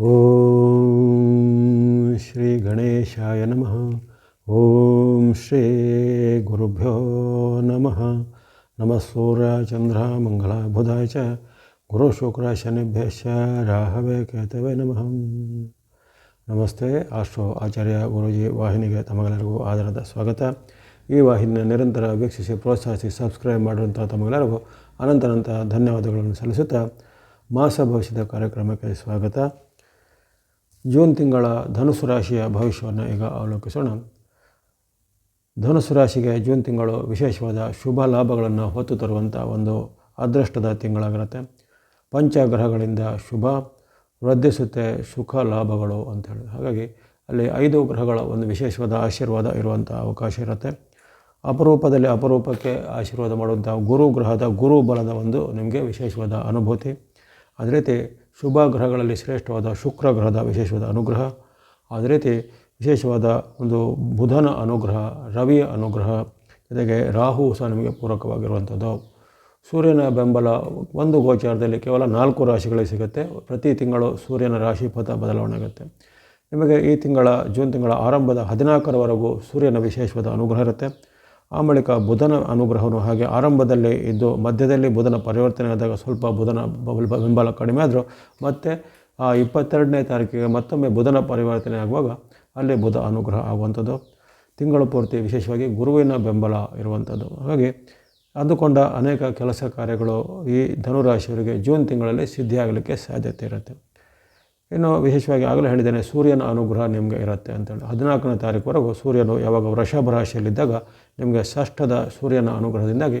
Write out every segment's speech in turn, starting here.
ಓಂ ಶ್ರೀ ಗಣೇಶಾಯ ನಮಃ. ಓಂ ಶ್ರೀ ಗುರುಭ್ಯೋ ನಮಃ. ನಮಃ ಸೂರ್ಯ ಚಂದ್ರ ಮಂಗಳ ಬುಧಾಯ ಚ. ಗುರು ಶುಕ್ರ ಶನಿಭ್ಯಶ್ಚ ರಾಹವೇ ಕೇತವೇ ನಮಃ. ನಮಸ್ತೆ, ಆಶ್ರೋ ಆಚಾರ್ಯ ಗುರುಜಿ ವಾಹಿನಿಗೆ ತಮಗೆಲ್ಲರಿಗೂ ಆಧಾರದ ಸ್ವಾಗತ. ಈ ವಾಹಿನಿಯ ನಿರಂತರ ವೀಕ್ಷಿಸಿ ಪ್ರೋತ್ಸಾಹಿಸಿ ಸಬ್ಸ್ಕ್ರೈಬ್ ಮಾಡಿರುವಂಥ ತಮಗೆಲ್ಲರಿಗೂ ಅನಂತನಂತ ಧನ್ಯವಾದಗಳನ್ನು ಸಲ್ಲಿಸುತ್ತಾ ಮಾಸ ಭವಿಷ್ಯದ ಕಾರ್ಯಕ್ರಮಕ್ಕೆ ಸ್ವಾಗತ. ಜೂನ್ ತಿಂಗಳ ಧನುಸು ರಾಶಿಯ ಭವಿಷ್ಯವನ್ನು ಈಗ ಅವಲೋಕಿಸೋಣ. ಧನುಸು ರಾಶಿಗೆ ಜೂನ್ ತಿಂಗಳು ವಿಶೇಷವಾದ ಶುಭ ಲಾಭಗಳನ್ನು ಹೊತ್ತು ತರುವಂಥ ಒಂದು ಅದೃಷ್ಟದ ತಿಂಗಳಾಗಿರುತ್ತೆ. ಪಂಚಗ್ರಹಗಳಿಂದ ಶುಭ ವೃದ್ಧಿಸುತ್ತೆ ಸುಖ ಲಾಭಗಳು ಅಂತ ಹೇಳಿ ಹಾಗಾಗಿ ಅಲ್ಲಿ ಐದು ಗ್ರಹಗಳ ಒಂದು ವಿಶೇಷವಾದ ಆಶೀರ್ವಾದ ಇರುವಂಥ ಅವಕಾಶ ಇರುತ್ತೆ. ಅಪರೂಪದಲ್ಲಿ ಅಪರೂಪಕ್ಕೆ ಆಶೀರ್ವಾದ ಮಾಡುವಂಥ ಗುರು ಗ್ರಹದ ಗುರು ಬಲದ ಒಂದು ನಿಮಗೆ ವಿಶೇಷವಾದ ಅನುಭೂತಿ. ಅದೇ ರೀತಿ ಶುಭ ಗ್ರಹಗಳಲ್ಲಿ ಶ್ರೇಷ್ಠವಾದ ಶುಕ್ರ ಗ್ರಹದ ವಿಶೇಷವಾದ ಅನುಗ್ರಹ, ಅದೇ ರೀತಿ ವಿಶೇಷವಾದ ಒಂದು ಬುಧನ ಅನುಗ್ರಹ ರವಿಯ ಅನುಗ್ರಹ, ಜೊತೆಗೆ ರಾಹು ಸಹ ನಿಮಗೆ ಪೂರಕವಾಗಿರುವಂಥದ್ದು. ಸೂರ್ಯನ ಬೆಂಬಲ ಒಂದು ಗೋಚಾರದಲ್ಲಿ ಕೇವಲ ನಾಲ್ಕು ರಾಶಿಗಳಿಗೆ ಸಿಗುತ್ತೆ. ಪ್ರತಿ ತಿಂಗಳು ಸೂರ್ಯನ ರಾಶಿ ಪಥ ಬದಲಾವಣೆ ಆಗುತ್ತೆ ನಿಮಗೆ ಈ ತಿಂಗಳ, ಜೂನ್ ತಿಂಗಳ ಆರಂಭದ ಹದಿನಾಲ್ಕರವರೆಗೂ ಸೂರ್ಯನ ವಿಶೇಷವಾದ ಅನುಗ್ರಹ ಇರುತ್ತೆ. ಆ ಬಳಿಕ ಬುಧನ ಅನುಗ್ರಹವನ್ನು ಹಾಗೆ ಆರಂಭದಲ್ಲಿ ಇದ್ದು ಮಧ್ಯದಲ್ಲಿ ಬುಧನ ಪರಿವರ್ತನೆ ಆದಾಗ ಸ್ವಲ್ಪ ಬುಧನ ಬೆಂಬಲ ಕಡಿಮೆ ಆದರೂ ಮತ್ತೆ ಆ ಇಪ್ಪತ್ತೆರಡನೇ ತಾರೀಕಿಗೆ ಮತ್ತೊಮ್ಮೆ ಬುಧನ ಪರಿವರ್ತನೆ ಆಗುವಾಗ ಅಲ್ಲಿ ಬುಧ ಅನುಗ್ರಹ ಆಗುವಂಥದ್ದು. ತಿಂಗಳು ಪೂರ್ತಿ ವಿಶೇಷವಾಗಿ ಗುರುವಿನ ಬೆಂಬಲ ಇರುವಂಥದ್ದು. ಹಾಗಾಗಿ ಅಂದುಕೊಂಡ ಅನೇಕ ಕೆಲಸ ಕಾರ್ಯಗಳು ಈ ಧನುರಾಶಿಯವರಿಗೆ ಜೂನ್ ತಿಂಗಳಲ್ಲಿ ಸಿದ್ಧಿಯಾಗಲಿಕ್ಕೆ ಸಾಧ್ಯತೆ ಇರುತ್ತೆ. ಇನ್ನು ವಿಶೇಷವಾಗಿ ಆಗಲೇ ಹೇಳಿದ್ದೇನೆ, ಸೂರ್ಯನ ಅನುಗ್ರಹ ನಿಮಗೆ ಇರುತ್ತೆ ಅಂತೇಳಿ. ಹದಿನಾಲ್ಕನೇ ತಾರೀಕುವರೆಗೂ ಸೂರ್ಯನು ಯಾವಾಗ ವೃಷಭ ರಾಶಿಯಲ್ಲಿದ್ದಾಗ ನಿಮಗೆ ಷಷ್ಠದ ಸೂರ್ಯನ ಅನುಗ್ರಹದಿಂದಾಗಿ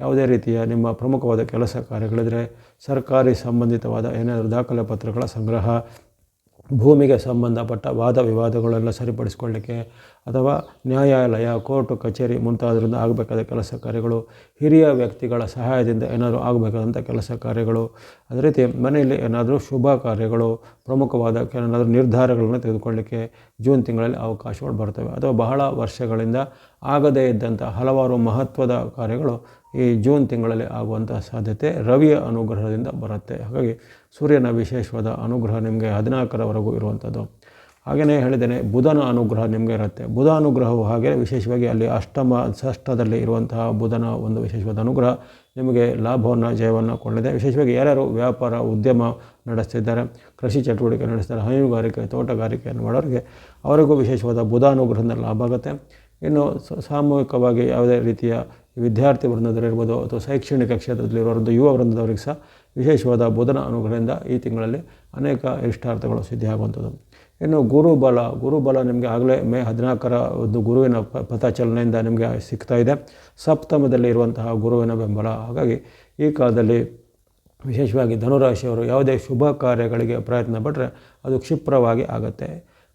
ಯಾವುದೇ ರೀತಿಯ ನಿಮ್ಮ ಪ್ರಮುಖವಾದ ಕೆಲಸ ಕಾರ್ಯಗಳಿದ್ರೆ ಸರ್ಕಾರಿ ಸಂಬಂಧಿತವಾದ ಏನಾದರೂ ದಾಖಲೆ ಪತ್ರಗಳ ಸಂಗ್ರಹ ಭೂಮಿಗೆ ಸಂಬಂಧಪಟ್ಟ ವಾದ ವಿವಾದಗಳೆಲ್ಲ ಸರಿಪಡಿಸ್ಕೊಳ್ಳಿಕ್ಕೆ ಅಥವಾ ನ್ಯಾಯಾಲಯ, ಕೋರ್ಟು, ಕಚೇರಿ ಮುಂತಾದ್ರಿಂದ ಆಗಬೇಕಾದ ಕೆಲಸ ಕಾರ್ಯಗಳು, ಹಿರಿಯ ವ್ಯಕ್ತಿಗಳ ಸಹಾಯದಿಂದ ಏನಾದರೂ ಆಗಬೇಕಾದಂಥ ಕೆಲಸ ಕಾರ್ಯಗಳು, ಅದೇ ರೀತಿ ಮನೆಯಲ್ಲಿ ಏನಾದರೂ ಶುಭ ಕಾರ್ಯಗಳು, ಪ್ರಮುಖವಾದ ಏನಾದರೂ ನಿರ್ಧಾರಗಳನ್ನು ತೆಗೆದುಕೊಳ್ಳಿಕ್ಕೆ ಜೂನ್ ತಿಂಗಳಲ್ಲಿ ಅವಕಾಶಗಳು ಬರ್ತವೆ. ಅಥವಾ ಬಹಳ ವರ್ಷಗಳಿಂದ ಆಗದೇ ಇದ್ದಂಥ ಹಲವಾರು ಮಹತ್ವದ ಕಾರ್ಯಗಳು ಈ ಜೂನ್ ತಿಂಗಳಲ್ಲಿ ಆಗುವಂಥ ಸಾಧ್ಯತೆ ರವಿಯ ಅನುಗ್ರಹದಿಂದ ಬರುತ್ತೆ. ಹಾಗಾಗಿ ಸೂರ್ಯನ ವಿಶೇಷವಾದ ಅನುಗ್ರಹ ನಿಮಗೆ ಹದಿನಾಲ್ಕರವರೆಗೂ ಇರುವಂಥದ್ದು. ಹಾಗೆಯೇ ಹೇಳಿದ್ದೇನೆ, ಬುಧನ ಅನುಗ್ರಹ ನಿಮಗೆ ಇರುತ್ತೆ. ಬುಧ ಅನುಗ್ರಹವು ಹಾಗೆ ವಿಶೇಷವಾಗಿ ಅಲ್ಲಿ ಅಷ್ಟಮ, ಷಷ್ಠದಲ್ಲಿ ಇರುವಂತಹ ಬುಧನ ಒಂದು ವಿಶೇಷವಾದ ಅನುಗ್ರಹ ನಿಮಗೆ ಲಾಭವನ್ನು, ಜಯವನ್ನು ಕೊಂಡಿದೆ ವಿಶೇಷವಾಗಿ ಯಾರ್ಯಾರು ವ್ಯಾಪಾರ, ಉದ್ಯಮ ನಡೆಸ್ತಿದ್ದಾರೆ, ಕೃಷಿ ಚಟುವಟಿಕೆ ನಡೆಸ್ತಾರೆ, ಹೈನುಗಾರಿಕೆ ತೋಟಗಾರಿಕೆಯನ್ನು ಮಾಡೋರಿಗೆ ಅವರಿಗೂ ವಿಶೇಷವಾದ ಬುಧ ಅನುಗ್ರಹದಿಂದ ಲಾಭ ಆಗುತ್ತೆ. ಇನ್ನು ಸಾಮೂಹಿಕವಾಗಿ ಯಾವುದೇ ರೀತಿಯ ವಿದ್ಯಾರ್ಥಿ ವೃಂದದಲ್ಲಿರ್ಬೋದು ಅಥವಾ ಶೈಕ್ಷಣಿಕ ಕ್ಷೇತ್ರದಲ್ಲಿರುವಂಥ ಯುವ ವೃಂದದವರಿಗೆ ಸಹ ವಿಶೇಷವಾದ ಬುಧನ ಅನುಗ್ರಹದಿಂದ ಈ ತಿಂಗಳಲ್ಲಿ ಅನೇಕ ಇಷ್ಟಾರ್ಥಗಳು ಸಿದ್ಧಿಯಾಗುವಂಥದ್ದು. ಇನ್ನು ಗುರುಬಲ ಗುರುಬಲ ನಿಮಗೆ ಆಗಲೇ ಮೇ ಹದಿನಾಲ್ಕರ ಒಂದು ಗುರುವಿನ ಪಥಚಲನೆಯಿಂದ ನಿಮಗೆ ಸಿಗ್ತಾ ಇದೆ. ಸಪ್ತಮದಲ್ಲಿ ಇರುವಂತಹ ಗುರುವಿನ ಬೆಂಬಲ. ಹಾಗಾಗಿ ಈ ಕಾಲದಲ್ಲಿ ವಿಶೇಷವಾಗಿ ಧನುರಾಶಿಯವರು ಯಾವುದೇ ಶುಭ ಕಾರ್ಯಗಳಿಗೆ ಪ್ರಯತ್ನ ಪಟ್ಟರೆ ಅದು ಕ್ಷಿಪ್ರವಾಗಿ ಆಗುತ್ತೆ.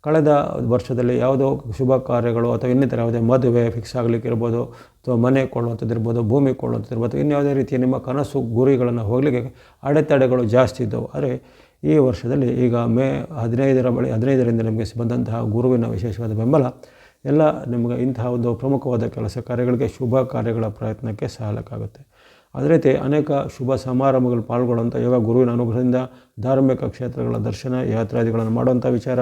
ಕಳೆದ ವರ್ಷದಲ್ಲಿ ಯಾವುದೋ ಶುಭ ಕಾರ್ಯಗಳು ಅಥವಾ ಇನ್ನಿತರ ಯಾವುದೇ ಮದುವೆ ಫಿಕ್ಸ್ ಆಗಲಿಕ್ಕೆ ಇರ್ಬೋದು ಅಥವಾ ಮನೆ ಕೊಳ್ಳುವಂಥದ್ದು ಇರ್ಬೋದು, ಭೂಮಿ ಕೊಳ್ಳುವಂಥದ್ದು ಇರ್ಬೋದು ಇನ್ಯಾವುದೇ ರೀತಿಯ ನಿಮ್ಮ ಕನಸು ಗುರಿಗಳನ್ನು ಹೋಗಲಿಕ್ಕೆ ಅಡೆತಡೆಗಳು ಜಾಸ್ತಿ ಇದ್ದವು. ಆದರೆ ಈ ವರ್ಷದಲ್ಲಿ ಈಗ ಮೇ ಹದಿನೈದರ ಬಳಿ ಹದಿನೈದರಿಂದ ನಿಮಗೆ ಬಂದಂತಹ ಗುರುವಿನ ವಿಶೇಷವಾದ ಬೆಂಬಲ, ಎಲ್ಲ ನಿಮಗೆ ಇಂತಹ ಒಂದು ಪ್ರಮುಖವಾದ ಕೆಲಸ ಕಾರ್ಯಗಳಿಗೆ ಶುಭ ಕಾರ್ಯಗಳ ಪ್ರಯತ್ನಕ್ಕೆ ಸಹಾಯಕಾಗುತ್ತೆ ಅದೇ ರೀತಿ ಅನೇಕ ಶುಭ ಸಮಾರಂಭಗಳು ಪಾಲ್ಗೊಳ್ಳುವಂಥ ಯೋಗ ಗುರುವಿನ ಅನುಗ್ರಹದಿಂದ ಧಾರ್ಮಿಕ ಕ್ಷೇತ್ರಗಳ ದರ್ಶನ, ಯಾತ್ರಾದಿಗಳನ್ನು ಮಾಡುವಂಥ ವಿಚಾರ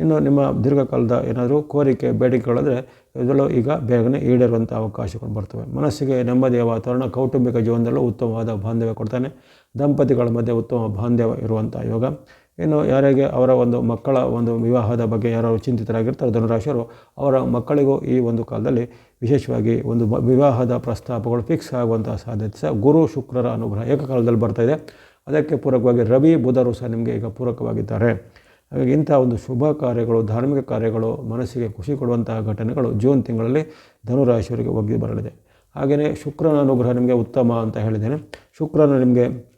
ಇನ್ನು ನಿಮ್ಮ ದೀರ್ಘಕಾಲದ ಏನಾದರೂ ಕೋರಿಕೆ, ಬೇಡಿಕೆಗಳಂದರೆ ಇದರಲ್ಲೂ ಈಗ ಬೇಗನೆ ಈಡೇರುವಂಥ ಅವಕಾಶಗಳು ಬರ್ತವೆ. ಮನಸ್ಸಿಗೆ ನೆಮ್ಮದಿಯ ವಾತಾವರಣ, ಕೌಟುಂಬಿಕ ಜೀವನದಲ್ಲೂ ಉತ್ತಮವಾದ ಬಾಂಧವ್ಯ ಕೊಡ್ತಾನೆ. ದಂಪತಿಗಳ ಮಧ್ಯೆ ಉತ್ತಮ ಬಾಂಧವ್ಯ ಇರುವಂಥ ಯೋಗ. ಇನ್ನು ಯಾರಿಗೆ ಅವರ ಒಂದು ಮಕ್ಕಳ ಒಂದು ವಿವಾಹದ ಬಗ್ಗೆ ಯಾರು ಚಿಂತಿತರಾಗಿರ್ತಾರೋ ಧನುರಾಶಿಯವರು ಅವರ ಮಕ್ಕಳಿಗೂ ಈ ಒಂದು ಕಾಲದಲ್ಲಿ ವಿಶೇಷವಾಗಿ ಒಂದು ವಿವಾಹದ ಪ್ರಸ್ತಾಪಗಳು ಫಿಕ್ಸ್ ಆಗುವಂಥ ಸಾಧ್ಯತೆ ಸಹ ಗುರು, ಶುಕ್ರರ ಅನುಗ್ರಹ ಏಕಕಾಲದಲ್ಲಿ ಬರ್ತಾಯಿದೆ ಅದಕ್ಕೆ ಪೂರಕವಾಗಿ ರವಿ, ಬುಧರು ಸಹ ನಿಮಗೆ ಈಗ ಪೂರಕವಾಗಿದ್ದಾರೆ. ಹಾಗಾಗಿ ಇಂಥ ಒಂದು ಶುಭ ಕಾರ್ಯಗಳು, ಧಾರ್ಮಿಕ ಕಾರ್ಯಗಳು ಮನಸ್ಸಿಗೆ ಖುಷಿ ಕೊಡುವಂತಹ ಘಟನೆಗಳು ಜೂನ್ ತಿಂಗಳಲ್ಲಿ ಧನುರಾಶಿಯವರಿಗೆ ಒಗ್ಗಿ ಬರಲಿದೆ. ಹಾಗೆಯೇ ಶುಕ್ರನ ಅನುಗ್ರಹ ನಿಮಗೆ ಉತ್ತಮ ಅಂತ ಹೇಳಿದ್ದೇನೆ. ಶುಕ್ರನ ನಿಮಗೆ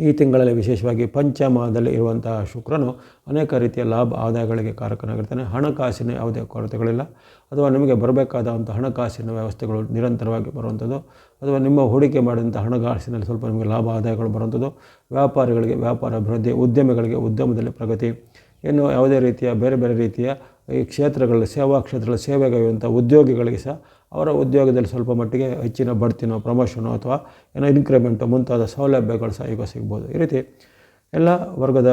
ಈ ತಿಂಗಳಲ್ಲಿ ವಿಶೇಷವಾಗಿ ಪಂಚಮದಲ್ಲಿ ಇರುವಂತಹ ಶುಕ್ರನು ಅನೇಕ ರೀತಿಯ ಲಾಭ ಆದಾಯಗಳಿಗೆ ಕಾರಕನಾಗಿರ್ತಾನೆ. ಹಣಕಾಸಿನ ಯಾವುದೇ ಕೊರತೆಗಳಿಲ್ಲ. ಅಥವಾ ನಿಮಗೆ ಬರಬೇಕಾದಂಥ ಹಣಕಾಸಿನ ವ್ಯವಸ್ಥೆಗಳು ನಿರಂತರವಾಗಿ ಬರುವಂಥದ್ದು. ಅಥವಾ ನಿಮ್ಮ ಹೂಡಿಕೆ ಮಾಡಿದಂಥ ಹಣಕಾಸಿನಲ್ಲಿ ಸ್ವಲ್ಪ ನಿಮಗೆ ಲಾಭ ಆದಾಯಗಳು ಬರುವಂಥದ್ದು. ವ್ಯಾಪಾರಿಗಳಿಗೆ ವ್ಯಾಪಾರ ಅಭಿವೃದ್ಧಿ, ಉದ್ಯಮಿಗಳಿಗೆ ಉದ್ಯಮದಲ್ಲಿ ಪ್ರಗತಿ ಇನ್ನು ಯಾವುದೇ ರೀತಿಯ ಬೇರೆ ಬೇರೆ ರೀತಿಯ ಈ ಕ್ಷೇತ್ರಗಳಲ್ಲಿ ಸೇವಾ ಕ್ಷೇತ್ರಗಳ ಸೇವೆಗಾಗಿರುವಂಥ ಉದ್ಯೋಗಿಗಳಿಗೆ ಸಹ ಅವರ ಉದ್ಯೋಗದಲ್ಲಿ ಸ್ವಲ್ಪ ಮಟ್ಟಿಗೆ ಹೆಚ್ಚಿನ ಬಡ್ತಿನೋ ಪ್ರಮೋಷನೋ ಅಥವಾ ಏನೋ ಇನ್ಕ್ರಿಮೆಂಟು ಮುಂತಾದ ಸೌಲಭ್ಯಗಳು ಸಹ ಈಗ ಸಿಗ್ಬೋದು. ಈ ರೀತಿ ಎಲ್ಲ ವರ್ಗದ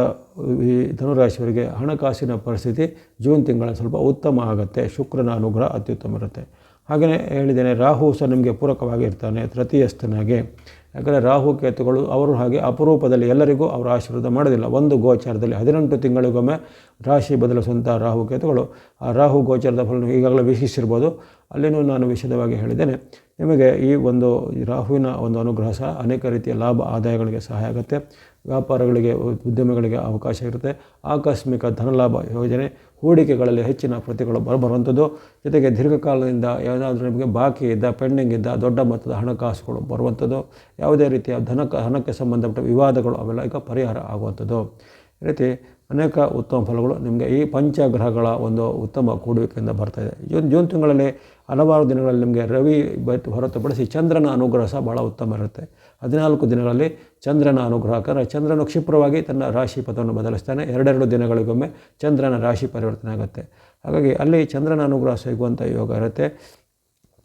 ಈ ಧನುರಾಶಿಯವರಿಗೆ ಹಣಕಾಸಿನ ಪರಿಸ್ಥಿತಿ ಜೂನ್ ತಿಂಗಳ ಸ್ವಲ್ಪ ಉತ್ತಮ ಆಗುತ್ತೆ. ಶುಕ್ರನ ಅನುಗ್ರಹ ಅತ್ಯುತ್ತಮ ಇರುತ್ತೆ. ಹಾಗೆಯೇ ಹೇಳಿದ್ದೇನೆ, ರಾಹು ಸಹ ನಿಮಗೆ ಪೂರಕವಾಗಿ ಇರ್ತಾನೆ ತೃತೀಯಸ್ಥನಾಗೆ. ಯಾಕಂದರೆ ರಾಹು, ಕೇತುಗಳು ಅವರು ಹಾಗೆ ಅಪರೂಪದಲ್ಲಿ ಎಲ್ಲರಿಗೂ ಅವರ ಆಶೀರ್ವಾದ ಮಾಡೋದಿಲ್ಲ. ಒಂದು ಗೋಚಾರದಲ್ಲಿ ಹದಿನೆಂಟು ತಿಂಗಳಿಗೊಮ್ಮೆ ರಾಶಿ ಬದಲಿಸುವಂಥ ರಾಹು, ಕೇತುಗಳು. ಆ ರಾಹು ಗೋಚಾರದ ಫಲ ಈಗಾಗಲೇ ವೀಕ್ಷಿಸಿರ್ಬೋದು. ಅಲ್ಲಿನೂ ನಾನು ವಿಶದವಾಗಿ ಹೇಳಿದ್ದೇನೆ. ನಿಮಗೆ ಈ ಒಂದು ರಾಹುವಿನ ಒಂದು ಅನುಗ್ರಹ ಸಹ ಅನೇಕ ರೀತಿಯ ಲಾಭ, ಆದಾಯಗಳಿಗೆ ಸಹಾಯ ಆಗುತ್ತೆ. ವ್ಯಾಪಾರಗಳಿಗೆ, ಉದ್ಯಮಗಳಿಗೆ ಅವಕಾಶ ಇರುತ್ತೆ. ಆಕಸ್ಮಿಕ ಧನಲಾಭ ಯೋಜನೆ ಹೂಡಿಕೆಗಳಲ್ಲಿ ಹೆಚ್ಚಿನ ಪ್ರತಿಗಳು ಬರಬರುವಂಥದ್ದು. ಜೊತೆಗೆ ದೀರ್ಘಕಾಲದಿಂದ ಯಾವುದಾದ್ರೂ ನಿಮಗೆ ಬಾಕಿ ಇದ್ದ, ಪೆಂಡಿಂಗ್ ಇದ್ದ ದೊಡ್ಡ ಮೊತ್ತದ ಹಣಕಾಸುಗಳು ಬರುವಂಥದ್ದು. ಯಾವುದೇ ರೀತಿಯ ಧನ ಹಣಕ್ಕೆ ಸಂಬಂಧಪಟ್ಟ ವಿವಾದಗಳು ಅವೆಲ್ಲ ಈಗ ಪರಿಹಾರ ಆಗುವಂಥದ್ದು. ಈ ರೀತಿ ಅನೇಕ ಉತ್ತಮ ಫಲಗಳು ನಿಮಗೆ ಈ ಪಂಚಗ್ರಹಗಳ ಒಂದು ಉತ್ತಮ ಕೂಡುವಿಕೆಯಿಂದ ಬರ್ತಾಯಿದೆ ಜೂನ್ ಜೂನ್ ತಿಂಗಳಲ್ಲಿ ಹಲವಾರು ದಿನಗಳಲ್ಲಿ ನಿಮಗೆ ರವಿ ಹೊರತುಪಡಿಸಿ ಚಂದ್ರನ ಅನುಗ್ರಹ ಸಹ ಭಾಳ ಉತ್ತಮ ಇರುತ್ತೆ. ಹದಿನಾಲ್ಕು ದಿನಗಳಲ್ಲಿ ಚಂದ್ರನ ಅನುಗ್ರಹ, ಯಾಕಂದರೆ ಚಂದ್ರನು ಕ್ಷಿಪ್ರವಾಗಿ ತನ್ನ ರಾಶಿ ಪಥವನ್ನು ಬದಲಿಸ್ತಾನೆ. ಎರಡೆರಡು ದಿನಗಳಿಗೊಮ್ಮೆ ಚಂದ್ರನ ರಾಶಿ ಪರಿವರ್ತನೆ ಆಗುತ್ತೆ. ಹಾಗಾಗಿ ಅಲ್ಲಿ ಚಂದ್ರನ ಅನುಗ್ರಹ ಸಿಗುವಂಥ ಯೋಗ ಇರುತ್ತೆ.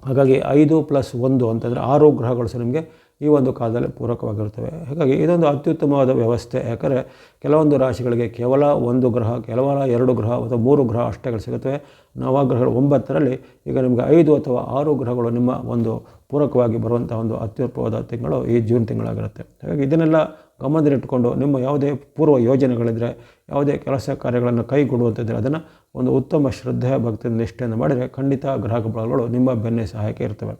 ಹಾಗಾಗಿ ಐದು ಪ್ಲಸ್ ಒಂದು ಅಂತಂದರೆ ಆರು ಗ್ರಹಗಳು ಸಹ ನಿಮಗೆ ಈ ಒಂದು ಕಾಲದಲ್ಲಿ ಪೂರಕವಾಗಿರುತ್ತವೆ. ಹಾಗಾಗಿ ಇದೊಂದು ಅತ್ಯುತ್ತಮವಾದ ವ್ಯವಸ್ಥೆ. ಯಾಕಂದರೆ ಕೆಲವೊಂದು ರಾಶಿಗಳಿಗೆ ಕೇವಲ ಒಂದು ಗ್ರಹ, ಕೇವಲ ಎರಡು ಗ್ರಹ ಅಥವಾ ಮೂರು ಗ್ರಹ ಅಷ್ಟೇಗಳು ಸಿಗುತ್ತವೆ. ನವಗ್ರಹಗಳು ಒಂಬತ್ತರಲ್ಲಿ ಈಗ ನಿಮಗೆ ಐದು ಅಥವಾ ಆರು ಗ್ರಹಗಳು ನಿಮ್ಮ ಒಂದು ಪೂರಕವಾಗಿ ಬರುವಂಥ ಒಂದು ಅತ್ಯುತ್ತಮವಾದ ತಿಂಗಳು ಈ ಜೂನ್ ತಿಂಗಳಾಗಿರುತ್ತೆ. ಹಾಗಾಗಿ ಇದನ್ನೆಲ್ಲ ಗಮನದಲ್ಲಿಟ್ಟುಕೊಂಡು ನಿಮ್ಮ ಯಾವುದೇ ಪೂರ್ವ ಯೋಜನೆಗಳಿದ್ದರೆ ಯಾವುದೇ ಕೆಲಸ ಕಾರ್ಯಗಳನ್ನು ಕೈಗೊಳ್ಳುವಂಥದ್ದರೆ ಅದನ್ನು ಒಂದು ಉತ್ತಮ ಶ್ರದ್ಧೆ ಭಕ್ತಿ ನಿಷ್ಠೆಯನ್ನು ಮಾಡಿದರೆ ಖಂಡಿತ ಗ್ರಾಹಕ ಬಲಗಳು ನಿಮ್ಮ ಬೆನ್ನೆ ಸಹಾಯಕ್ಕೆ ಇರ್ತವೆ.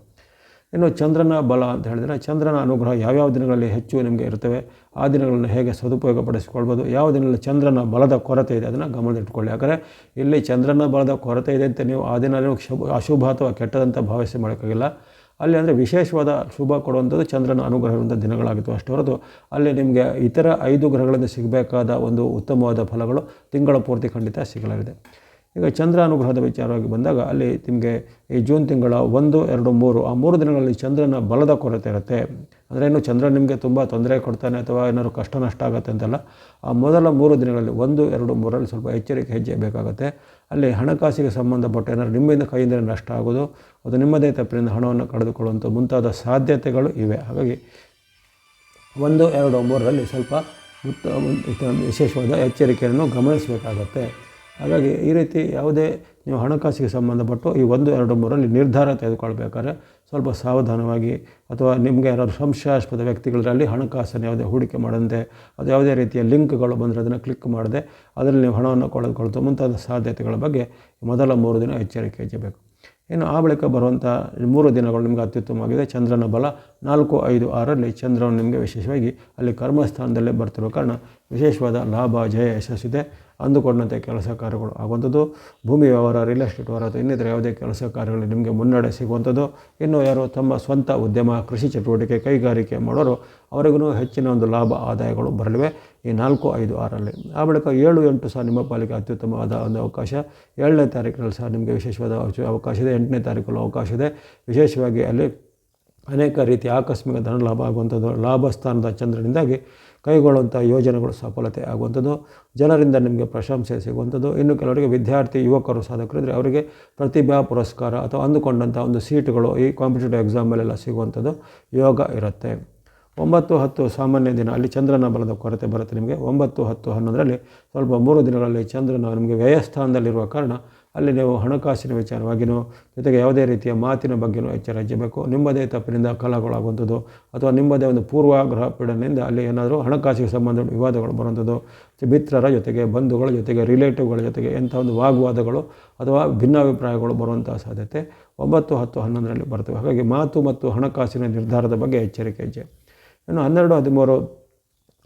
ಇನ್ನು ಚಂದ್ರನ ಬಲ ಅಂತ ಹೇಳಿದರೆ ಚಂದ್ರನ ಅನುಗ್ರಹ ಯಾವ್ಯಾವ ದಿನಗಳಲ್ಲಿ ಹೆಚ್ಚು ನಿಮಗೆ ಇರ್ತವೆ, ಆ ದಿನಗಳನ್ನು ಹೇಗೆ ಸದುಪಯೋಗಪಡಿಸಿಕೊಳ್ಬೋದು, ಯಾವ ದಿನಗಳಲ್ಲಿ ಚಂದ್ರನ ಬಲದ ಕೊರತೆ ಇದೆ ಅದನ್ನು ಗಮನದಲ್ಲಿಟ್ಕೊಳ್ಳಿ. ಯಾಕಂದರೆ ಇಲ್ಲಿ ಚಂದ್ರನ ಬಲದ ಕೊರತೆ ಇದೆ ಅಂತ ನೀವು ಆ ದಿನ ಶುಭ, ಅಶುಭ ಅಥವಾ ಕೆಟ್ಟದಂತ ಭಾವಿಸಿ ಮಾಡೋಕ್ಕಾಗಿಲ್ಲ ಅಲ್ಲಿ ಅಂದರೆ ವಿಶೇಷವಾದ ಶುಭ ಕೊಡುವಂಥದ್ದು ಚಂದ್ರನ ಅನುಗ್ರಹ ಇರುವಂಥ ದಿನಗಳಾಗಿತ್ತು ಅಷ್ಟು ಹೊರತು ಅಲ್ಲಿ ನಿಮಗೆ ಇತರ ಐದು ಗ್ರಹಗಳಿಂದ ಸಿಗಬೇಕಾದ ಒಂದು ಉತ್ತಮವಾದ ಫಲಗಳು ತಿಂಗಳ ಪೂರ್ತಿ ಖಂಡಿತ ಸಿಗಲಾಗಿದೆ. ಈಗ ಚಂದ್ರ ಅನುಗ್ರಹದ ವಿಚಾರವಾಗಿ ಬಂದಾಗ ಅಲ್ಲಿ ನಿಮಗೆ ಈ ಜೂನ್ ತಿಂಗಳ ಒಂದು, ಎರಡು, ಮೂರು, ಆ ಮೂರು ದಿನಗಳಲ್ಲಿ ಚಂದ್ರನ ಬಲದ ಕೊರತೆ ಇರುತ್ತೆ. ಅಂದರೆ ಏನು ಚಂದ್ರ ನಿಮಗೆ ತುಂಬ ತೊಂದರೆ ಕೊಡ್ತಾನೆ ಅಥವಾ ಏನಾದ್ರು ಕಷ್ಟ ನಷ್ಟ ಆಗುತ್ತೆ ಅಂತಲ್ಲ, ಆ ಮೊದಲ ಮೂರು ದಿನಗಳಲ್ಲಿ ಒಂದು, ಎರಡು ಮೂರಲ್ಲಿ ಸ್ವಲ್ಪ ಎಚ್ಚರಿಕೆ ಹೆಜ್ಜೆ ಬೇಕಾಗುತ್ತೆ. ಅಲ್ಲಿ ಹಣಕಾಸಿಗೆ ಸಂಬಂಧಪಟ್ಟ ಏನಾದ್ರು ನಿಮ್ಮಿಂದ ಕೈಯಿಂದ ನಷ್ಟ ಆಗೋದು, ಅದು ನಿಮ್ಮದೇ ತಪ್ಪಿನಿಂದ ಹಣವನ್ನು ಕಳೆದುಕೊಳ್ಳುವಂಥ ಮುಂತಾದ ಸಾಧ್ಯತೆಗಳು ಇವೆ. ಹಾಗಾಗಿ ಒಂದು, ಎರಡು, ಮೂರರಲ್ಲಿ ಸ್ವಲ್ಪ ಉತ್ತಮ, ವಿಶೇಷವಾದ ಎಚ್ಚರಿಕೆಯನ್ನು ಗಮನಿಸಬೇಕಾಗತ್ತೆ. ಹಾಗಾಗಿ ಈ ರೀತಿ ಯಾವುದೇ ನೀವು ಹಣಕಾಸಿಗೆ ಸಂಬಂಧಪಟ್ಟು ಈ ಒಂದು, ಎರಡು, ಮೂರಲ್ಲಿ ನಿರ್ಧಾರ ತೆಗೆದುಕೊಳ್ಬೇಕಾದ್ರೆ ಸ್ವಲ್ಪ ಸಾವಧಾನವಾಗಿ ಅಥವಾ ನಿಮಗೆ ಯಾರಾದ್ರು ಸಂಶಯಾಸ್ಪದ ವ್ಯಕ್ತಿಗಳಲ್ಲಿ ಹಣಕಾಸನ್ನು ಯಾವುದೇ ಹೂಡಿಕೆ ಮಾಡದಂತೆ ಅದು ಯಾವುದೇ ರೀತಿಯ ಲಿಂಕ್ಗಳು ಬಂದರೆ ಅದನ್ನು ಕ್ಲಿಕ್ ಮಾಡದೆ ಅದರಲ್ಲಿ ನೀವು ಹಣವನ್ನು ಕಳೆದುಕೊಳ್ತು ಮುಂತಾದ ಸಾಧ್ಯತೆಗಳ ಬಗ್ಗೆ ಮೊದಲ ಮೂರು ದಿನ ಎಚ್ಚರಿಕೆ ಹೆಚ್ಚಬೇಕು ಇನ್ನು ಆ ಬಳಿಕ ಬರುವಂಥ ಮೂರು ದಿನಗಳು ನಿಮಗೆ ಅತ್ಯುತ್ತಮವಾಗಿದೆ. ಚಂದ್ರನ ಬಲ ನಾಲ್ಕು, ಐದು, ಆರಲ್ಲಿ ಚಂದ್ರನು ನಿಮಗೆ ವಿಶೇಷವಾಗಿ ಅಲ್ಲಿ ಕರ್ಮಸ್ಥಾನದಲ್ಲೇ ಬರ್ತಿರೋ ಕಾರಣ ವಿಶೇಷವಾದ ಲಾಭ, ಜಯ ಯಶಸ್ಸಿದೆ ಅಂದುಕೊಂಡಂತೆ ಕೆಲಸ ಕಾರ್ಯಗಳು ಆಗುವಂಥದ್ದು. ಭೂಮಿ ವ್ಯವಹಾರ ರಿಯಲ್ ಎಸ್ಟೇಟ್ ವ್ಯವಹಾರ ಇನ್ನಿತರ ಯಾವುದೇ ಕೆಲಸ ಕಾರ್ಯಗಳು ನಿಮಗೆ ಮುನ್ನಡೆ ಸಿಗುವಂಥದ್ದು. ಇನ್ನು ಯಾರು ತಮ್ಮ ಸ್ವಂತ ಉದ್ಯಮ, ಕೃಷಿ ಚಟುವಟಿಕೆ, ಕೈಗಾರಿಕೆ ಮಾಡೋರು, ಅವರಿಗೂ ಹೆಚ್ಚಿನ ಒಂದು ಲಾಭ, ಆದಾಯಗಳು ಬರಲಿವೆ. ಈ ನಾಲ್ಕು, ಐದು ಆರಲ್ಲಿ ಆ ಬಳಿಕ ಏಳು, ಎಂಟು ಸಹ ನಿಮ್ಮ ಪಾಲಿಗೆ ಅತ್ಯುತ್ತಮವಾದ ಒಂದು ಅವಕಾಶ. ಏಳನೇ ತಾರೀಕಿನಲ್ಲಿ ಸಹ ನಿಮಗೆ ವಿಶೇಷವಾದ ಅವಕಾಶ ಇದೆ. ಎಂಟನೇ ತಾರೀಕಲ್ಲೂ ಅವಕಾಶ ಇದೆ. ವಿಶೇಷವಾಗಿ ಅಲ್ಲಿ ಅನೇಕ ರೀತಿಯ ಆಕಸ್ಮಿಕ ಧನ ಲಾಭ ಆಗುವಂಥದ್ದು. ಲಾಭ ಸ್ಥಾನದ ಚಂದ್ರನಿಂದಾಗಿ ಕೈಗೊಳ್ಳುವಂಥ ಯೋಜನೆಗಳು ಸಫಲತೆ ಆಗುವಂಥದ್ದು, ಜನರಿಂದ ನಿಮಗೆ ಪ್ರಶಂಸೆ ಸಿಗುವಂಥದ್ದು. ಇನ್ನು ಕೆಲವರಿಗೆ ವಿದ್ಯಾರ್ಥಿ, ಯುವಕರು ಸಾಧಕರಿದ್ದರೆ ಅವರಿಗೆ ಪ್ರತಿಭಾ ಪುರಸ್ಕಾರ ಅಥವಾ ಅಂದುಕೊಂಡಂಥ ಒಂದು ಸೀಟುಗಳು ಈ ಕಾಂಪಿಟೇಟಿವ್ ಎಕ್ಸಾಮಲ್ಲೆಲ್ಲ ಸಿಗುವಂಥದ್ದು ಯೋಗ ಇರುತ್ತೆ. ಒಂಬತ್ತು ಹತ್ತು ಸಾಮಾನ್ಯ ದಿನ, ಅಲ್ಲಿ ಚಂದ್ರನ ಬಲದ ಕೊರತೆ ಬರುತ್ತೆ ನಿಮಗೆ. ಒಂಬತ್ತು ಹತ್ತು ಹನ್ನೊಂದರಲ್ಲಿ ಸ್ವಲ್ಪ ಮೂರು ದಿನಗಳಲ್ಲಿ ಚಂದ್ರನ ನಿಮಗೆ ವ್ಯಯಸ್ಥಾನದಲ್ಲಿರುವ ಕಾರಣ ಅಲ್ಲಿ ನೀವು ಹಣಕಾಸಿನ ವಿಚಾರವಾಗಿಯೂ ಜೊತೆಗೆ ಯಾವುದೇ ರೀತಿಯ ಮಾತಿನ ಬಗ್ಗೆಯೂ ಎಚ್ಚರ ಹಚ್ಚಬೇಕು ನಿಮ್ಮದೇ ತಪ್ಪಿನಿಂದ ಕಲಹಗಳಾಗುವಂಥದ್ದು ಅಥವಾ ನಿಮ್ಮದೇ ಒಂದು ಪೂರ್ವಾಗ್ರಹ ಪೀಡನೆಯಿಂದ ಅಲ್ಲಿ ಏನಾದರೂ ಹಣಕಾಸಿಗೆ ಸಂಬಂಧ ವಿವಾದಗಳು ಬರುವಂಥದ್ದು, ಮಿತ್ರರ ಜೊತೆಗೆ, ಬಂಧುಗಳ ಜೊತೆಗೆ, ರಿಲೇಟಿವ್ಗಳ ಜೊತೆಗೆ ಎಂಥ ಒಂದು ವಾಗ್ವಾದಗಳು ಅಥವಾ ಭಿನ್ನಾಭಿಪ್ರಾಯಗಳು ಬರುವಂಥ ಸಾಧ್ಯತೆ ಒಂಬತ್ತು ಹತ್ತು ಹನ್ನೊಂದರಲ್ಲಿ ಬರ್ತವೆ. ಹಾಗಾಗಿ ಮಾತು ಮತ್ತು ಹಣಕಾಸಿನ ನಿರ್ಧಾರದ ಬಗ್ಗೆ ಎಚ್ಚರಿಕೆ ಹೆಜ್ಜೆ ಇನ್ನು ಹನ್ನೆರಡು, ಹದಿಮೂರು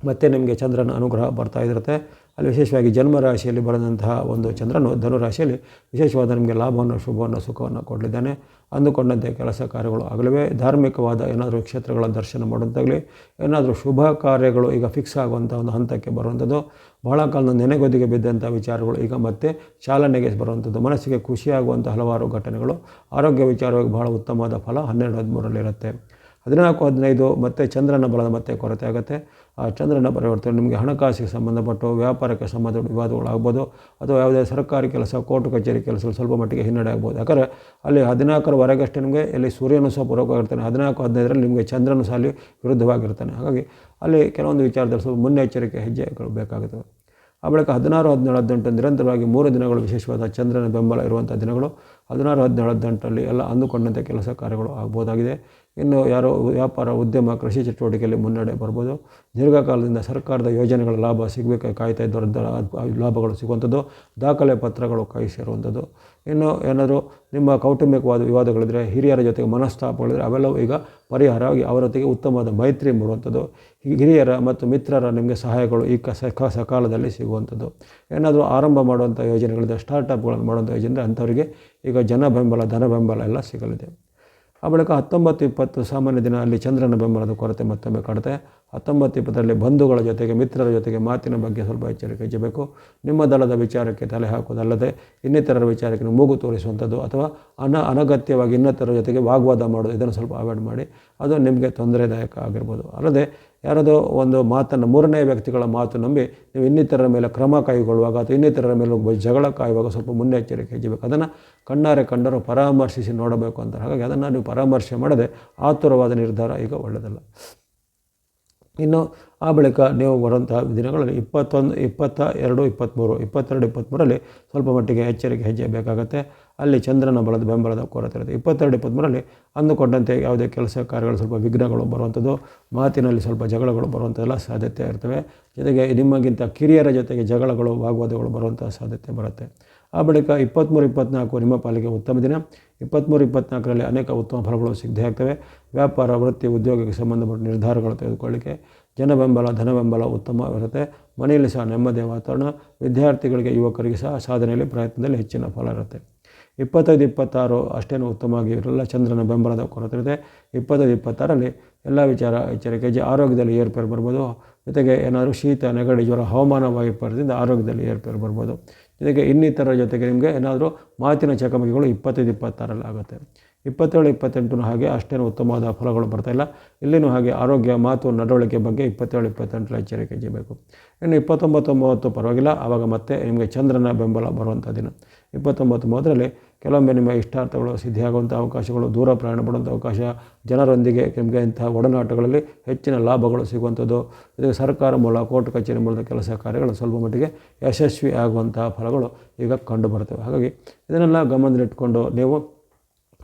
ಮತ್ತೆ ನಿಮಗೆ ಚಂದ್ರನ ಅನುಗ್ರಹ ಬರ್ತಾ ಇರುತ್ತೆ. ಅಲ್ಲಿ ವಿಶೇಷವಾಗಿ ಜನ್ಮರಾಶಿಯಲ್ಲಿ ಬರೆದಂತಹ ಒಂದು ಚಂದ್ರನು ಧನುರಾಶಿಯಲ್ಲಿ ವಿಶೇಷವಾದ ನಿಮಗೆ ಲಾಭವನ್ನು, ಶುಭವನ್ನು, ಸುಖವನ್ನು ಕೊಡಲಿದ್ದಾನೆ. ಅಂದುಕೊಂಡಂತೆ ಕೆಲಸ ಕಾರ್ಯಗಳು ಆಗಲಿವೆ. ಧಾರ್ಮಿಕವಾದ ಏನಾದರೂ ಕ್ಷೇತ್ರಗಳ ದರ್ಶನ ಮಾಡುವಂತಾಗಲಿ, ಏನಾದರೂ ಶುಭ ಕಾರ್ಯಗಳು ಈಗ ಫಿಕ್ಸ್ ಆಗುವಂಥ ಒಂದು ಹಂತಕ್ಕೆ ಬರುವಂಥದ್ದು. ಬಹಳ ಕಾಲದ ನೆನೆಗೊದಿಗೆ ಬಿದ್ದಂಥ ವಿಚಾರಗಳು ಈಗ ಮತ್ತೆ ಚಾಲನೆಗೆ ಬರುವಂಥದ್ದು. ಮನಸ್ಸಿಗೆ ಖುಷಿಯಾಗುವಂಥ ಹಲವಾರು ಘಟನೆಗಳು. ಆರೋಗ್ಯ ವಿಚಾರವಾಗಿ ಬಹಳ ಉತ್ತಮವಾದ ಫಲ ಹನ್ನೆರಡು ಹದಿಮೂರಲ್ಲಿರುತ್ತೆ ಹದಿನಾಲ್ಕು, ಹದಿನೈದು, ಮತ್ತೆ ಚಂದ್ರನ ಬಲದ ಮತ್ತೆ ಕೊರತೆ ಆಗುತ್ತೆ. ಆ ಚಂದ್ರನ ಪರಿವರ್ತನೆ ನಿಮಗೆ ಹಣಕಾಸಿಗೆ ಸಂಬಂಧಪಟ್ಟು ವ್ಯಾಪಾರಕ್ಕೆ ಸಂಬಂಧಪಟ್ಟ ವಿವಾದಗಳಾಗ್ಬೋದು, ಅಥವಾ ಯಾವುದೇ ಸರ್ಕಾರಿ ಕೆಲಸ, ಕೋರ್ಟ್ ಕಚೇರಿ ಕೆಲಸ ಸ್ವಲ್ಪ ಮಟ್ಟಿಗೆ ಹಿನ್ನಡೆ ಆಗ್ಬೋದು. ಯಾಕಂದರೆ ಅಲ್ಲಿ ಹದಿನಾಲ್ಕರವರೆಗಷ್ಟೇ ನಿಮಗೆ ಇಲ್ಲಿ ಸೂರ್ಯನು ಸಹ ಪೂರ್ವಕವಾಗಿರ್ತಾನೆ ಹದಿನಾಲ್ಕು, ಹದಿನೈದರಲ್ಲಿ ನಿಮಗೆ ಚಂದ್ರನು ಸಹ ಅಲ್ಲಿ ವಿರುದ್ಧವಾಗಿರ್ತಾನೆ. ಹಾಗಾಗಿ ಅಲ್ಲಿ ಕೆಲವೊಂದು ವಿಚಾರದಲ್ಲಿ ಸ್ವಲ್ಪ ಮುನ್ನೆಚ್ಚರಿಕೆ ಹೆಜ್ಜೆಗಳು ಬೇಕಾಗುತ್ತವೆ ಆ ಬಳಿಕ ಹದಿನಾರು, ಹದಿನೇಳು, ಹದಿನೆಂಟು ನಿರಂತರವಾಗಿ ಮೂರು ದಿನಗಳು ವಿಶೇಷವಾದ ಚಂದ್ರನ ಬೆಂಬಲ ಇರುವಂಥ ದಿನಗಳು. ಹದಿನಾರು, ಹದಿನೇಳು, ಹದಿನೆಂಟರಲ್ಲಿ ಎಲ್ಲ ಅಂದುಕೊಂಡಂತೆ ಕೆಲಸ ಕಾರ್ಯಗಳು ಆಗ್ಬೋದಾಗಿದೆ. ಇನ್ನು ಯಾರೋ ವ್ಯಾಪಾರ, ಉದ್ಯಮ, ಕೃಷಿ ಚಟುವಟಿಕೆಯಲ್ಲಿ ಮುನ್ನಡೆ ಬರ್ಬೋದು. ದೀರ್ಘಕಾಲದಿಂದ ಸರ್ಕಾರದ ಯೋಜನೆಗಳ ಲಾಭ ಸಿಗಬೇಕು ಕಾಯ್ತಾ ಇದ್ದವರ ಲಾಭಗಳು ಸಿಗುವಂಥದ್ದು. ದಾಖಲೆ ಪತ್ರಗಳು ಕೈ ಸೇರುವಂಥದ್ದು. ಇನ್ನು ಏನಾದರೂ ನಿಮ್ಮ ಕೌಟುಂಬಿಕವಾದ ವಿವಾದಗಳಿದ್ದರೆ ಹಿರಿಯರ ಜೊತೆಗೆ ಮನಸ್ತಾಪಗಳಿದ್ರೆ ಅವೆಲ್ಲವೂ ಈಗ ಪರಿಹಾರವಾಗಿ ಅವರೊತ್ತಿಗೆ ಉತ್ತಮವಾದ ಮೈತ್ರಿ ಮೂಡುವಂಥದ್ದು. ಹಿರಿಯರ ಮತ್ತು ಮಿತ್ರರ ನಿಮಗೆ ಸಹಾಯಗಳು ಈ ಕ ಸಕ ಸಕಾಲದಲ್ಲಿ ಸಿಗುವಂಥದ್ದು. ಏನಾದರೂ ಆರಂಭ ಮಾಡುವಂಥ ಯೋಜನೆಗಳಿದೆ ಸ್ಟಾರ್ಟಪ್ಗಳನ್ನು ಮಾಡುವಂಥ ಯೋಜನೆ ಅಂಥವರಿಗೆ ಈಗ ಜನ ಬೆಂಬಲ, ಧನ ಬೆಂಬಲ ಎಲ್ಲ ಸಿಗಲಿದೆ. ಆ ಬಳಿಕ ಹತ್ತೊಂಬತ್ತು ಇಪ್ಪತ್ತು ಸಾಮಾನ್ಯ ದಿನ ಅಲ್ಲಿ ಚಂದ್ರನ ಬೆಂಬಲದ ಕೊರತೆ ಮತ್ತೊಮ್ಮೆ ಕಾಡುತ್ತೆ. ಹತ್ತೊಂಬತ್ತು ಇಪ್ಪತ್ತರಲ್ಲಿ ಬಂಧುಗಳ ಜೊತೆಗೆ, ಮಿತ್ರರ ಜೊತೆಗೆ ಮಾತಿನ ಬಗ್ಗೆ ಸ್ವಲ್ಪ ಎಚ್ಚರಿಕೆ ಹೆಚ್ಚಬೇಕು ನಿಮ್ಮ ದಳದ ವಿಚಾರಕ್ಕೆ ತಲೆ ಹಾಕುವುದಲ್ಲದೆ ಇನ್ನಿತರರ ವಿಚಾರಕ್ಕೆ ಮೂಗು ತೋರಿಸುವಂಥದ್ದು ಅಥವಾ ಅನ ಅನಗತ್ಯವಾಗಿ ಇನ್ನಿತರ ಜೊತೆಗೆ ವಾಗ್ವಾದ ಮಾಡೋದು ಇದನ್ನು ಸ್ವಲ್ಪ ಅವಾಯ್ಡ್ ಮಾಡಿ. ಅದು ನಿಮಗೆ ತೊಂದರೆದಾಯಕ ಆಗಿರ್ಬೋದು. ಅಲ್ಲದೆ ಯಾರದೋ ಒಂದು ಮಾತನ್ನು, ಮೂರನೇ ವ್ಯಕ್ತಿಗಳ ಮಾತು ನಂಬಿ ನೀವು ಇನ್ನಿತರರ ಮೇಲೆ ಕ್ರಮ ಕೈಗೊಳ್ಳುವಾಗ ಅಥವಾ ಇನ್ನಿತರರ ಮೇಲೆ ಜಗಳ ಕಾಯುವಾಗ ಸ್ವಲ್ಪ ಮುನ್ನೆಚ್ಚರಿಕೆ ಹೆಚ್ಚಬೇಕು ಅದನ್ನು ಕಣ್ಣಾರೆ ಕಂಡರೂ ಪರಾಮರ್ಶಿಸಿ ನೋಡಬೇಕು ಅಂತ ಹಾಗಾಗಿ ಅದನ್ನು ನೀವು ಪರಾಮರ್ಶೆ ಮಾಡದೆ ಆತುರವಾದ ನಿರ್ಧಾರ ಈಗ ಒಳ್ಳೆಯದಲ್ಲ. ಇನ್ನು ಆ ಬಳಿಕ ನೀವು ಬರುವಂತಹ ದಿನಗಳಲ್ಲಿ ಇಪ್ಪತ್ತೊಂದು, ಇಪ್ಪತ್ತ ಎರಡು, ಇಪ್ಪತ್ತ್ಮೂರು, ಇಪ್ಪತ್ತೆರಡು ಇಪ್ಪತ್ತ್ಮೂರಲ್ಲಿ ಸ್ವಲ್ಪ ಮಟ್ಟಿಗೆ ಎಚ್ಚರಿಕೆ ಹೆಜ್ಜೆ ಬೇಕಾಗುತ್ತೆ. ಅಲ್ಲಿ ಚಂದ್ರನ ಬಲದ ಬೆಂಬಲದ ಕೊರತೆ ಇರುತ್ತೆ. ಇಪ್ಪತ್ತೆರಡು ಇಪ್ಪತ್ತ್ಮೂರಲ್ಲಿ ಅಂದುಕೊಂಡಂತೆ ಯಾವುದೇ ಕೆಲಸ ಕಾರ್ಯಗಳು ಸ್ವಲ್ಪ ವಿಘ್ನಗಳು ಬರುವಂಥದ್ದು, ಮಾತಿನಲ್ಲಿ ಸ್ವಲ್ಪ ಜಗಳಗಳು ಬರುವಂಥದ್ದೆಲ್ಲ ಸಾಧ್ಯತೆ ಇರ್ತವೆ. ಜೊತೆಗೆ ನಿಮಗಿಂತ ಕಿರಿಯರ ಜೊತೆಗೆ ಜಗಳಗಳು, ವಾಗ್ವಾದಗಳು ಬರುವಂಥ ಸಾಧ್ಯತೆ ಬರುತ್ತೆ. ಆ ಬಳಿಕ ಇಪ್ಪತ್ತ್ಮೂರು, ಇಪ್ಪತ್ತ್ನಾಲ್ಕು ನಿಮ್ಮ ಪಾಲಿಗೆ ಉತ್ತಮ ದಿನ. ಇಪ್ಪತ್ತ್ಮೂರು, ಇಪ್ಪತ್ತ್ನಾಲ್ಕರಲ್ಲಿ ಅನೇಕ ಉತ್ತಮ ಫಲಗಳು ಸಿದ್ಧ ಆಗ್ತವೆ. ವ್ಯಾಪಾರ, ವೃತ್ತಿ, ಉದ್ಯೋಗಕ್ಕೆ ಸಂಬಂಧಪಟ್ಟ ನಿರ್ಧಾರಗಳು ತೆಗೆದುಕೊಳ್ಳಿಕ್ಕೆ ಜನ ಬೆಂಬಲ ಧನ ಬೆಂಬಲ ಉತ್ತಮವಿರುತ್ತೆ ಮನೆಯಲ್ಲಿ ಸಹ ನೆಮ್ಮದಿಯ ವಾತಾವರಣ. ವಿದ್ಯಾರ್ಥಿಗಳಿಗೆ, ಯುವಕರಿಗೆ ಸಹ ಸಾಧನೆಯಲ್ಲಿ ಪ್ರಯತ್ನದಲ್ಲಿ ಹೆಚ್ಚಿನ ಫಲ ಇರುತ್ತೆ. ಇಪ್ಪತ್ತೈದು, ಇಪ್ಪತ್ತಾರು ಅಷ್ಟೇನು ಉತ್ತಮವಾಗಿ ಇರಲ್ಲ. ಚಂದ್ರನ ಬೆಂಬಲದ ಕೊರತೆ ಇದೆ. ಇಪ್ಪತ್ತೈದು, ಇಪ್ಪತ್ತಾರಲ್ಲಿ ಎಲ್ಲ ವಿಚಾರ ಎಚ್ಚರಿಕೆ ಜ ಆರೋಗ್ಯದಲ್ಲಿ ಏರ್ಪೇರು ಬರ್ಬೋದು. ಜೊತೆಗೆ ಏನಾದರೂ ಶೀತ, ನೆಗಡಿ, ಜ್ವರ, ಹವಾಮಾನ ವೈಪರ್ಯದಿಂದ ಆರೋಗ್ಯದಲ್ಲಿ ಏರ್ಪೇರು ಬರ್ಬೋದು. ಜೊತೆಗೆ ಇನ್ನಿತರ ಜೊತೆಗೆ ನಿಮಗೆ ಏನಾದರೂ ಮಾತಿನ ಚಕಮಕಿಗಳು ಇಪ್ಪತ್ತೈದು ಇಪ್ಪತ್ತಾರಲ್ಲಿ ಆಗುತ್ತೆ. ಇಪ್ಪತ್ತೇಳು ಇಪ್ಪತ್ತೆಂಟು ಹಾಗೆ ಅಷ್ಟೇನು ಉತ್ತಮವಾದ ಫಲಗಳು ಬರ್ತಾಯಿಲ್ಲ ಇಲ್ಲಿನೂ ಹಾಗೆ ಆರೋಗ್ಯ ಮಾತು, ನಡವಳಿಕೆ ಬಗ್ಗೆ ಇಪ್ಪತ್ತೇಳು, ಇಪ್ಪತ್ತೆಂಟರ ಎಚ್ಚರಿಕೆ ಇರಬೇಕು ಇನ್ನು ಇಪ್ಪತ್ತೊಂಬತ್ತು, ಮೂವತ್ತು ಪರವಾಗಿಲ್ಲ. ಆವಾಗ ಮತ್ತೆ ನಿಮಗೆ ಚಂದ್ರನ ಬೆಂಬಲ ಬರುವಂಥ ದಿನ. ಇಪ್ಪತ್ತೊಂಬತ್ತು, ಮೂವತ್ತರಲ್ಲಿ ಕೆಲವೊಮ್ಮೆ ನಿಮ್ಮ ಇಷ್ಟಾರ್ಥಗಳು ಸಿದ್ಧಿಯಾಗುವಂಥ ಅವಕಾಶಗಳು, ದೂರ ಪ್ರಯಾಣ ಪಡುವಂಥ ಅವಕಾಶ, ಜನರೊಂದಿಗೆ ನಿಮಗೆ ಇಂತಹ ಒಡನಾಟಗಳಲ್ಲಿ ಹೆಚ್ಚಿನ ಲಾಭಗಳು ಸಿಗುವಂಥದ್ದು. ಇದಕ್ಕೆ ಸರ್ಕಾರ ಮೂಲ, ಕೋರ್ಟ್ ಕಚೇರಿ ಮೂಲದ ಕೆಲಸ ಕಾರ್ಯಗಳು ಸ್ವಲ್ಪ ಮಟ್ಟಿಗೆ ಯಶಸ್ವಿ ಆಗುವಂತಹ ಫಲಗಳು ಈಗ ಕಂಡು ಬರ್ತವೆ ಹಾಗಾಗಿ ಇದನ್ನೆಲ್ಲ ಗಮನದಲ್ಲಿಟ್ಟುಕೊಂಡು ನೀವು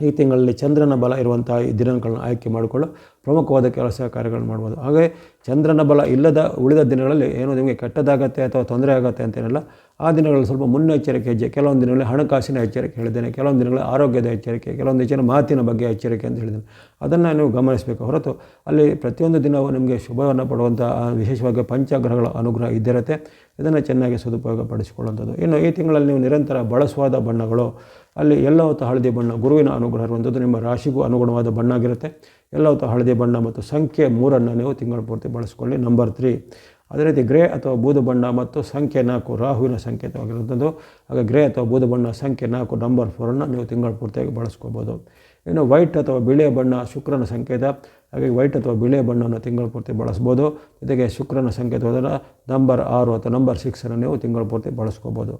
ಈ ತಿಂಗಳಲ್ಲಿ ಚಂದ್ರನ ಬಲ ಇರುವಂಥ ಈ ದಿನಗಳನ್ನು ಆಯ್ಕೆ ಮಾಡಿಕೊಳ್ಳು ಪ್ರಮುಖವಾದ ಕೆಲಸ ಕಾರ್ಯಗಳನ್ನು ಮಾಡ್ಬೋದು. ಹಾಗೆ ಚಂದ್ರನ ಬಲ ಇಲ್ಲದ ಉಳಿದ ದಿನಗಳಲ್ಲಿ ಏನು ನಿಮಗೆ ಕೆಟ್ಟದಾಗತ್ತೆ ಅಥವಾ ತೊಂದರೆ ಆಗುತ್ತೆ ಅಂತೇನಲ್ಲ, ಆ ದಿನಗಳಲ್ಲಿ ಸ್ವಲ್ಪ ಮುನ್ನೆಚ್ಚರಿಕೆ ಹೆಜ್ಜೆ ಕೆಲವೊಂದು ದಿನಗಳಲ್ಲಿ ಹಣಕಾಸಿನ ಎಚ್ಚರಿಕೆ ಹೇಳಿದ್ದೇನೆ, ಕೆಲವೊಂದು ದಿನಗಳಲ್ಲಿ ಆರೋಗ್ಯದ ಎಚ್ಚರಿಕೆ, ಕೆಲವೊಂದು ಹೆಚ್ಚಿನ ಮಾತಿನ ಬಗ್ಗೆ ಎಚ್ಚರಿಕೆ ಅಂತ ಹೇಳಿದ್ದೇನೆ. ಅದನ್ನು ನೀವು ಗಮನಿಸಬೇಕು. ಹೊರತು ಅಲ್ಲಿ ಪ್ರತಿಯೊಂದು ದಿನವೂ ನಿಮಗೆ ಶುಭವನ್ನು ಪಡುವಂಥ ವಿಶೇಷವಾಗಿ ಪಂಚಗ್ರಹಗಳ ಅನುಗ್ರಹ ಇದ್ದಿರುತ್ತೆ. ಇದನ್ನು ಚೆನ್ನಾಗಿ ಸದುಪಯೋಗ ಪಡಿಸಿಕೊಳ್ಳುವಂಥದ್ದು ಇನ್ನು ಈ ತಿಂಗಳಲ್ಲಿ ನೀವು ನಿರಂತರ ಬಳಸುವಾದ ಬಣ್ಣಗಳು, ಅಲ್ಲಿ ಎಲ್ಲ ಹೊತ್ತು ಹಳದಿ ಬಣ್ಣ, ಗುರುವಿನ ಅನುಗ್ರಹ ಇರುವಂಥದ್ದು ನಿಮ್ಮ ರಾಶಿಗೂ ಅನುಗುಣವಾದ ಬಣ್ಣ ಆಗಿರುತ್ತೆ ಎಲ್ಲ ಹೊತ್ತು ಹಳದಿ ಬಣ್ಣ ಮತ್ತು ಸಂಖ್ಯೆ ಮೂರನ್ನು ನೀವು ತಿಂಗಳ ಪೂರ್ತಿ ಬಳಸ್ಕೊಳ್ಳಿ. ನಂಬರ್ ತ್ರೀ ಅದೇ ರೀತಿ ಗ್ರೇ ಅಥವಾ ಬೂದು ಬಣ್ಣ ಮತ್ತು ಸಂಖ್ಯೆ ನಾಲ್ಕು ರಾಹುವಿನ ಸಂಕೇತವಾಗಿರುವಂಥದ್ದು. ಹಾಗೆ ಗ್ರೇ ಅಥವಾ ಬೂದು ಬಣ್ಣ, ಸಂಖ್ಯೆ ನಾಲ್ಕು ನಂಬರ್ ಫೋರನ್ನು ನೀವು ತಿಂಗಳ ಪೂರ್ತಿಯಾಗಿ ಬಳಸ್ಕೋಬೋದು. ಇನ್ನು ವೈಟ್ ಅಥವಾ ಬಿಳಿಯ ಬಣ್ಣ ಶುಕ್ರನ ಸಂಕೇತ. ಹಾಗೆ ವೈಟ್ ಅಥವಾ ಬಿಳಿಯ ಬಣ್ಣವನ್ನು ತಿಂಗಳ ಪೂರ್ತಿ ಬಳಸ್ಬೋದು. ಜೊತೆಗೆ ಶುಕ್ರನ ಸಂಕೇತವಾದರೆ ನಂಬರ್ ಆರು ಅಥವಾ ನಂಬರ್ ಸಿಕ್ಸನ್ನು ನೀವು ತಿಂಗಳ ಪೂರ್ತಿ ಬಳಸ್ಕೋಬೋದು.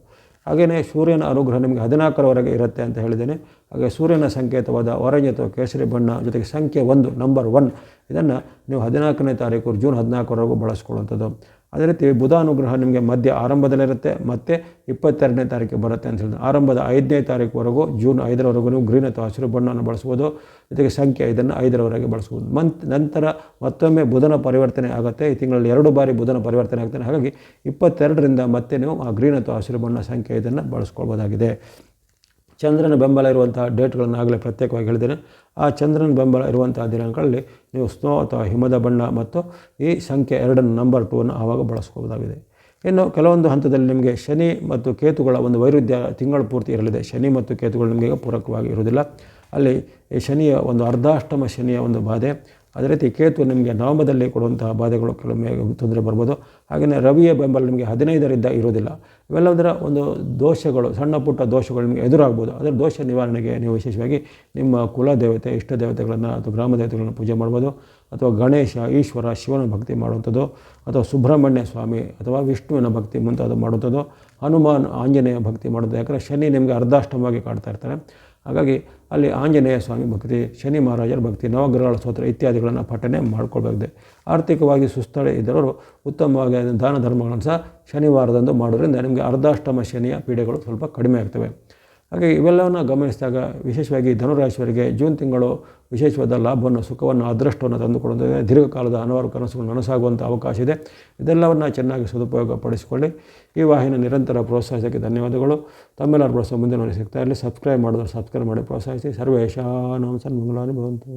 ಹಾಗೆಯೇ ಸೂರ್ಯನ ಅನುಗ್ರಹ ನಿಮಗೆ ಹದಿನಾಲ್ಕರವರೆಗೆ ಇರುತ್ತೆ ಅಂತ ಹೇಳಿದ್ದೇನೆ. ಹಾಗೆ ಸೂರ್ಯನ ಸಂಕೇತವಾದ ಆರೆಂಜ್ ಅಥವಾ ಕೇಸರಿ ಬಣ್ಣ, ಜೊತೆಗೆ ಸಂಖ್ಯೆ ಒಂದು ನಂಬರ್ ಒನ್ ಇದನ್ನು ನೀವು ಹದಿನಾಲ್ಕನೇ ತಾರೀಕು, ಜೂನ್ ಹದಿನಾಲ್ಕರವರೆಗೂ ಬಳಸ್ಕೊಳ್ಳುವಂಥದ್ದು. ಅದೇ ರೀತಿ ಬುಧ ಅನುಗ್ರಹ ನಿಮಗೆ ಮಧ್ಯ ಆರಂಭದಲ್ಲಿರುತ್ತೆ, ಮತ್ತು ಇಪ್ಪತ್ತೆರಡನೇ ತಾರೀಕಿಗೆ ಬರುತ್ತೆ ಅಂತ ಹೇಳಿದ್ರೆ ಆರಂಭದ ಐದನೇ ತಾರೀಕುವರೆಗೂ ಜೂನ್ ಐದರವರೆಗೂ ನೀವು ಗ್ರೀನ್ ಅಥವಾ ಹಸಿರು ಬಣ್ಣವನ್ನು ಬಳಸ್ಬೋದು, ಜೊತೆಗೆ ಸಂಖ್ಯೆ ಇದನ್ನು ಐದರವರೆಗೆ ಬಳಸ್ಬೋದು. ಮಂತ್ ನಂತರ ಮತ್ತೊಮ್ಮೆ ಬುಧನ ಪರಿವರ್ತನೆ ಆಗುತ್ತೆ. ಈ ತಿಂಗಳಲ್ಲಿ ಎರಡು ಬಾರಿ ಬುಧನ ಪರಿವರ್ತನೆ ಆಗ್ತಾನೆ ಹಾಗಾಗಿ ಇಪ್ಪತ್ತೆರಡರಿಂದ ಮತ್ತೆ ನೀವು ಆ ಗ್ರೀನ್ ಅಥವಾ ಹಸಿರು ಬಣ್ಣ ಸಂಖ್ಯೆ ಇದನ್ನು ಬಳಸ್ಕೊಳ್ಬೋದಾಗಿದೆ. ಚಂದ್ರನ ಬೆಂಬಲ ಇರುವಂತಹ ಡೇಟ್ಗಳನ್ನು ಆಗಲೇ ಪ್ರತ್ಯೇಕವಾಗಿ ಹೇಳಿದ್ದೇನೆ. ಆ ಚಂದ್ರನ ಬೆಂಬಲ ಇರುವಂಥ ದಿನಗಳಲ್ಲಿ ನೀವು ಸ್ನೋ ಅಥವಾ ಹಿಮದ ಬಣ್ಣ ಮತ್ತು ಈ ಸಂಖ್ಯೆ ಎರಡನ್ನು ನಂಬರ್ ಟೂವನ್ನು ಆವಾಗ ಬಳಸ್ಕೋಬೋದಾಗಿದೆ ಇನ್ನು ಕೆಲವೊಂದು ಹಂತದಲ್ಲಿ ನಿಮಗೆ ಶನಿ ಮತ್ತು ಕೇತುಗಳ ಒಂದು ವೈರುಧ್ಯ ತಿಂಗಳು ಪೂರ್ತಿ ಇರಲಿದೆ. ಶನಿ ಮತ್ತು ಕೇತುಗಳು ನಿಮಗೆ ಪೂರಕವಾಗಿ ಇರುವುದಿಲ್ಲ. ಅಲ್ಲಿ ಶನಿಯ ಒಂದು ಅರ್ಧಾಷ್ಟಮ ಶನಿಯ ಒಂದು ಬಾಧೆ ಅದೇ ರೀತಿ ಕೇತು ನಿಮಗೆ ನವಮದಲ್ಲಿ ಕೊಡುವಂತಹ ಬಾಧೆಗಳು ಕೆಲವೊಮ್ಮೆ ತೊಂದರೆ ಬರ್ಬೋದು. ಹಾಗೆಯೇ ರವಿಯ ಬೆಂಬಲ ನಿಮಗೆ ಹದಿನೈದರಿಂದ ಇರೋದಿಲ್ಲ ಇವೆಲ್ಲದರ ಒಂದು ದೋಷಗಳು, ಸಣ್ಣ ಪುಟ್ಟ ದೋಷಗಳು ನಿಮಗೆ ಎದುರಾಗ್ಬೋದು. ಅದರ ದೋಷ ನಿವಾರಣೆಗೆ ನೀವು ವಿಶೇಷವಾಗಿ ನಿಮ್ಮ ಕುಲ ದೇವತೆ ಇಷ್ಟ ದೇವತೆಗಳನ್ನು ಅಥವಾ ಗ್ರಾಮ ದೇವತೆಗಳನ್ನು ಪೂಜೆ ಮಾಡ್ಬೋದು. ಅಥವಾ ಗಣೇಶ, ಈಶ್ವರ, ಶಿವನ ಭಕ್ತಿ ಮಾಡುವಂಥದ್ದು. ಅಥವಾ ಸುಬ್ರಹ್ಮಣ್ಯ ಸ್ವಾಮಿ ಅಥವಾ ವಿಷ್ಣುವಿನ ಭಕ್ತಿ ಮುಂತಾದ ಮಾಡುವಂಥದ್ದು. ಹನುಮಾನ್, ಆಂಜನೇಯ ಭಕ್ತಿ ಮಾಡೋದು ಯಾಕಂದರೆ ಶನಿ ನಿಮಗೆ ಅರ್ಧಾಷ್ಟಮವಾಗಿ ಕಾಡ್ತಾ ಇರ್ತಾರೆ. ಹಾಗಾಗಿ ಅಲ್ಲಿ ಆಂಜನೇಯ ಸ್ವಾಮಿ ಭಕ್ತಿ, ಶನಿ ಮಹಾರಾಜರ ಭಕ್ತಿ, ನವಗ್ರಹಗಳ ಸ್ತೋತ್ರ ಇತ್ಯಾದಿಗಳನ್ನು ಪಠನೆ ಮಾಡ್ಕೊಳ್ಬೇಕಿದೆ ಆರ್ಥಿಕವಾಗಿ ಸುಸ್ಥಳೆ ಇದ್ದವರು ಉತ್ತಮವಾಗಿ ದಾನ ಧರ್ಮಗಳನ್ನು ಸಹ ಶನಿವಾರದಂದು ಮಾಡೋದ್ರಿಂದ ನಿಮಗೆ ಅರ್ಧಾಷ್ಟಮ ಶನಿಯ ಪೀಡೆಗಳು ಸ್ವಲ್ಪ ಕಡಿಮೆ ಆಗ್ತವೆ. ಹಾಗೆ ಇವೆಲ್ಲವನ್ನು ಗಮನಿಸಿದಾಗ ವಿಶೇಷವಾಗಿ ಧನುರಾಶಿಯವರಿಗೆ ಜೂನ್ ತಿಂಗಳು ವಿಶೇಷವಾದ ಲಾಭವನ್ನು, ಸುಖವನ್ನು, ಅದೃಷ್ಟವನ್ನು ತಂದುಕೊಡುತ್ತದೆ. ದೀರ್ಘಕಾಲದ ಹಲವಾರು ಕನಸುಗಳು ನನಸಾಗುವಂಥ ಅವಕಾಶ ಇದೆ. ಇದೆಲ್ಲವನ್ನು ಚೆನ್ನಾಗಿ ಸದುಪಯೋಗ ಪಡಿಸಿಕೊಳ್ಳಿ ಈ ವಾಹಿನಿ ನಿರಂತರ ಪ್ರೋತ್ಸಾಹಿಸೋಕ್ಕೆ ಧನ್ಯವಾದಗಳು. ತಮ್ಮೆಲ್ಲರ ಪ್ರೋತ್ಸಾಹ ಮುಂದೆ ನೋಡಿ ಸಿಗ್ತಾ ಇರಲಿ. ಸಬ್ಸ್ಕ್ರೈಬ್ ಮಾಡಿದ್ರೆ ಸಬ್ಸ್ಕ್ರೈಬ್ ಮಾಡಿ ಪ್ರೋತ್ಸಾಹಿಸಿ. ಸರ್ವೇಶಾನಾಂಸನ್ ಸನ್ಮಂಗಲಾನಿ ಭವಂತು.